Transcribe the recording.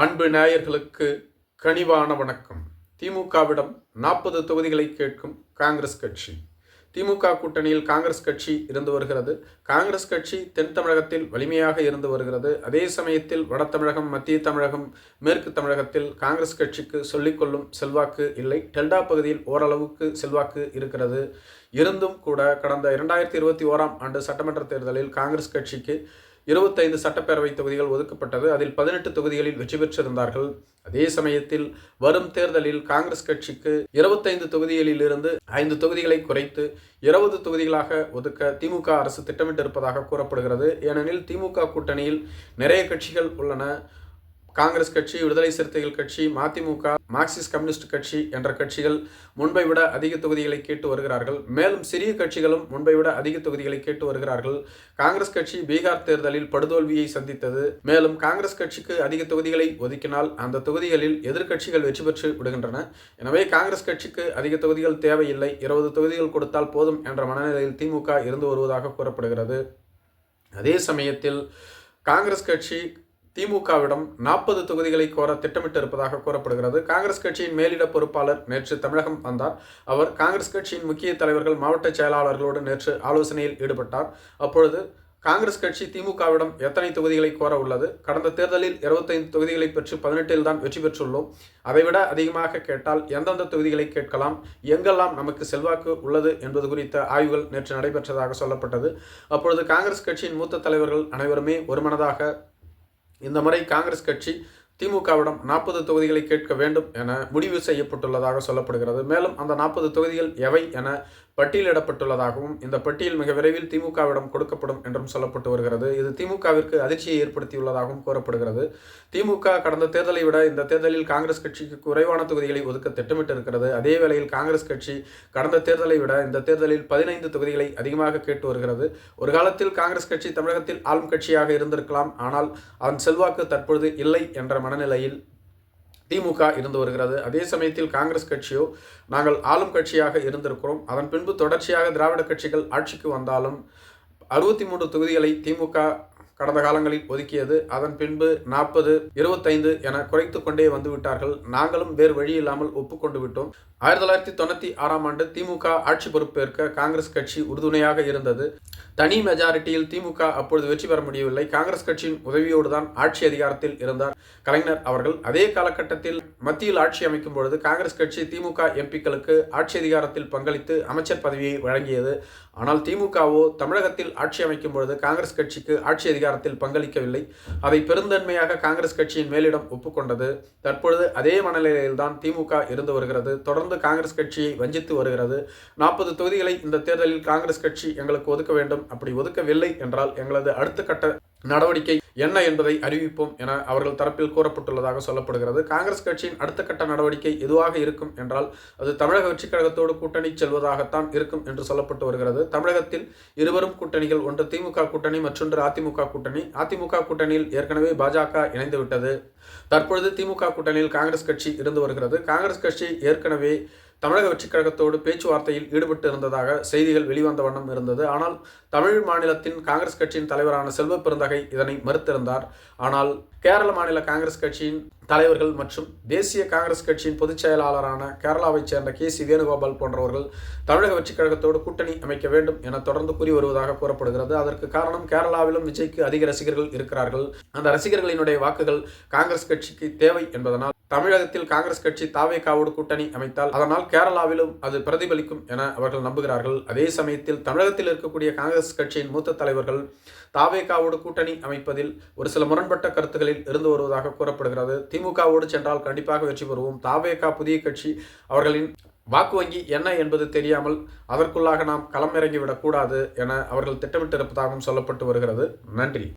அன்பு நேயர்களுக்கு கனிவான வணக்கம். திமுகவிடம் நாற்பது தொகுதிகளை கேட்கும் காங்கிரஸ் கட்சி. திமுக கூட்டணியில் காங்கிரஸ் கட்சி இருந்து வருகிறது. காங்கிரஸ் கட்சி தென் தமிழகத்தில் வலிமையாக இருந்து வருகிறது. அதே சமயத்தில் வட தமிழகம் மத்திய தமிழகம் மேற்கு தமிழகத்தில் காங்கிரஸ் கட்சிக்கு சொல்லிக்கொள்ளும் செல்வாக்கு இல்லை. டெல்டா பகுதியில் ஓரளவுக்கு செல்வாக்கு இருக்கிறது. இருந்தும் கூட கடந்த இரண்டாயிரத்தி இருபத்தி ஓராம் ஆண்டு சட்டமன்ற தேர்தலில் காங்கிரஸ் கட்சிக்கு இருபத்தைந்து சட்டப்பேரவை தொகுதிகள் ஒதுக்கப்பட்டது. அதில் பதினெட்டு தொகுதிகளில் வெற்றி பெற்றிருந்தார்கள். அதே சமயத்தில் வரும் தேர்தலில் காங்கிரஸ் கட்சிக்கு இருபத்தைந்து தொகுதிகளில் இருந்து ஐந்து தொகுதிகளை குறைத்து இருபது தொகுதிகளாக ஒதுக்க திமுக அரசு திட்டமிட்டிருப்பதாக கூறப்படுகிறது. ஏனெனில் திமுக கூட்டணியில் நிறைய கட்சிகள் உள்ளன. காங்கிரஸ் கட்சி விடுதலை சிறுத்தைகள் கட்சி மதிமுக மார்க்சிஸ்ட் கம்யூனிஸ்ட் கட்சி என்ற கட்சிகள் முன்பை விட அதிக தொகுதிகளை கேட்டு வருகிறார்கள். மேலும் சிறிய கட்சிகளும் முன்பை விட அதிக தொகுதிகளை கேட்டு வருகிறார்கள். காங்கிரஸ் கட்சி பீகார் தேர்தலில் படுதோல்வியை சந்தித்தது. மேலும் காங்கிரஸ் கட்சிக்கு அதிக தொகுதிகளை ஒதுக்கினால் அந்த தொகுதிகளில் எதிர்க்கட்சிகள் வெற்றி பெற்று விடுகின்றன. எனவே காங்கிரஸ் கட்சிக்கு அதிக தொகுதிகள் தேவையில்லை. இருபது தொகுதிகள் கொடுத்தால் போதும் என்ற மனநிலையில் திமுக இருந்து வருவதாக கூறப்படுகிறது. அதே சமயத்தில் காங்கிரஸ் கட்சி திமுகவிடம் நாற்பது தொகுதிகளை கோர திட்டமிட்டு இருப்பதாக கூறப்படுகிறது. காங்கிரஸ் கட்சியின் மேலிட பொறுப்பாளர் நேற்று தமிழகம் வந்தார். அவர் காங்கிரஸ் கட்சியின் முக்கிய தலைவர்கள் மாவட்ட செயலாளர்களோடு நேற்று ஆலோசனையில் ஈடுபட்டார். அப்பொழுது காங்கிரஸ் கட்சி திமுகவிடம் எத்தனை தொகுதிகளை கோர உள்ளது? கடந்த தேர்தலில் இருபத்தைந்து தொகுதிகளை பெற்று பதினெட்டில் தான் வெற்றி பெற்றுள்ளோம். அதைவிட அதிகமாக கேட்டால் எந்தெந்த தொகுதிகளை கேட்கலாம்? எங்கெல்லாம் நமக்கு செல்வாக்கு உள்ளது என்பது குறித்த ஆய்வுகள் நேற்று நடைபெற்றதாக சொல்லப்பட்டது. அப்பொழுது காங்கிரஸ் கட்சியின் மூத்த தலைவர்கள் அனைவருமே ஒருமனதாக இந்த முறை காங்கிரஸ் கட்சி திமுகவிடம் நாற்பது தொகுதிகளை கேட்க வேண்டும் என முடிவு செய்யப்பட்டுள்ளதாக சொல்லப்படுகிறது. மேலும் அந்த நாற்பது தொகுதிகள் எவை என பட்டியலிடப்பட்டுள்ளதாகவும் இந்த பட்டியல் மிக விரைவில் திமுகவிடம் கொடுக்கப்படும் என்றும் சொல்லப்பட்டு வருகிறது. இது திமுகவிற்கு அதிர்ச்சியை ஏற்படுத்தியுள்ளதாகவும் கூறப்படுகிறது. திமுக கடந்த தேர்தலை விட இந்த தேர்தலில் காங்கிரஸ் கட்சிக்கு குறைவான தொகுதிகளை ஒதுக்க திட்டமிட்டிருக்கிறது. அதே வேளையில் காங்கிரஸ் கட்சி கடந்த தேர்தலை விட இந்த தேர்தலில் பதினைந்து தொகுதிகளை அதிகமாக கேட்டு வருகிறது. ஒரு காலத்தில் காங்கிரஸ் கட்சி தமிழகத்தில் ஆளும் கட்சியாக இருந்திருக்கலாம். ஆனால் அதன் செல்வாக்கு தற்பொழுது இல்லை என்ற மனநிலையில் திமுக இருந்து வருகிறது. அதே சமயத்தில் காங்கிரஸ் கட்சியோ நாங்கள் ஆளும் கட்சியாக இருந்திருக்கிறோம். அதன் பின்பு தொடர்ச்சியாக திராவிட கட்சிகள் ஆட்சிக்கு வந்தாலும் அறுபத்தி மூன்று தொகுதிகளை திமுக கடந்த காலங்களில் ஒதுக்கியது. அதன் பின்பு நாற்பது இருபத்தைந்து என குறைத்து கொண்டே வந்து விட்டார்கள். நாங்களும் வேறு வழி இல்லாமல் ஒப்புக்கொண்டு விட்டோம். ஆயிரத்தி தொள்ளாயிரத்தி தொண்ணூற்றி ஆறாம் ஆண்டு திமுக ஆட்சி பொறுப்பேற்க காங்கிரஸ் கட்சி உறுதுணையாக இருந்தது. தனி மெஜாரிட்டியில் திமுக அப்பொழுது வெற்றி பெற முடியவில்லை. காங்கிரஸ் கட்சியின் உதவியோடு தான் ஆட்சி அதிகாரத்தில் இருந்தார். கலைஞர் அவர்கள் அதே காலகட்டத்தில் மத்தியில் ஆட்சி அமைக்கும் பொழுது காங்கிரஸ் கட்சி திமுக எம்பிக்களுக்கு ஆட்சி அதிகாரத்தில் பங்களித்து அமைச்சர் பதவியை வழங்கியது. ஆனால் திமுகவோ தமிழகத்தில் ஆட்சி அமைக்கும் பொழுது காங்கிரஸ் கட்சிக்கு ஆட்சி அதிகாரத்தில் பங்களிக்கவில்லை. அதை பெருந்தன்மையாக காங்கிரஸ் கட்சியின் மேலிடம் ஒப்புக்கொண்டது. தற்பொழுது அதே மனநிலையில்தான் திமுக இருந்து வருகிறது. தொடர்ந்து காங்கிரஸ் கட்சியை வஞ்சித்து வருகிறது. நாற்பது தொகுதிகளை இந்த தேர்தலில் காங்கிரஸ் கட்சி எங்களுக்கு ஒதுக்க வேண்டும். அப்படி ஒதுக்கவில்லை என்றால் எங்களது அடுத்த கட்ட நடவடிக்கை என்ன என்பதை அறிவிப்போம் என அவர்கள் தரப்பில் கூறப்பட்டுள்ளதாக சொல்லப்படுகிறது. காங்கிரஸ் கட்சியின் அடுத்த கட்ட நடவடிக்கை எதுவாக இருக்கும் என்றால் அது தமிழக வெற்றிக் கழகத்தோடு கூட்டணி செல்வதாகத்தான் இருக்கும் என்று சொல்லப்பட்டு வருகிறது. தமிழகத்தில் இருவரும் கூட்டணிகள் ஒன்று திமுக கூட்டணி மற்றொன்று அதிமுக கூட்டணி. அதிமுக கூட்டணியில் ஏற்கனவே பாஜக இணைந்துவிட்டது. தற்பொழுது திமுக கூட்டணியில் காங்கிரஸ் கட்சி இருந்து வருகிறது. காங்கிரஸ் கட்சி ஏற்கனவே தமிழக வெற்றிக் கழகத்தோடு பேச்சுவார்த்தையில் ஈடுபட்டு இருந்ததாக செய்திகள் வெளிவந்த வண்ணம் இருந்தது. ஆனால் தமிழ் மாநிலத்தின் காங்கிரஸ் கட்சியின் தலைவரான செல்வ பெருந்தகை இதனை மறுத்திருந்தார். ஆனால் கேரள மாநில காங்கிரஸ் கட்சியின் தலைவர்கள் மற்றும் தேசிய காங்கிரஸ் கட்சியின் பொதுச் செயலாளரான கேரளாவைச் சேர்ந்த கே சி வேணுகோபால் போன்றவர்கள் தமிழக வெற்றிக் கழகத்தோடு கூட்டணி அமைக்க வேண்டும் என தொடர்ந்து கூறி வருவதாக கூறப்படுகிறது. அதற்கு காரணம் கேரளாவிலும் விஜய்க்கு அதிக ரசிகர்கள் இருக்கிறார்கள். அந்த ரசிகர்களினுடைய வாக்குகள் காங்கிரஸ் கட்சிக்கு தேவை என்பதனால் தமிழகத்தில் காங்கிரஸ் கட்சி தாவேகாவோடு கூட்டணி அமைத்தால் அதனால் கேரளாவிலும் அது பிரதிபலிக்கும் என அவர்கள் நம்புகிறார்கள். அதே சமயத்தில் தமிழகத்தில் இருக்கக்கூடிய காங்கிரஸ் கட்சியின் மூத்த தலைவர்கள் தாவேகாவோடு கூட்டணி அமைப்பதில் ஒரு சில முரண்பட்ட கருத்துக்களில் இருந்து வருவதாக கூறப்படுகிறது. திமுகவோடு சென்றால் கண்டிப்பாக வெற்றி பெறுவோம். தாவேகா புதிய கட்சி அவர்களின் வாக்கு வங்கி என்ன என்பது தெரியாமல் அதற்குள்ளாக நாம் களமிறங்கிவிடக்கூடாது என அவர்கள் திட்டமிட்டிருப்பதாகவும் சொல்லப்பட்டு வருகிறது. நன்றி.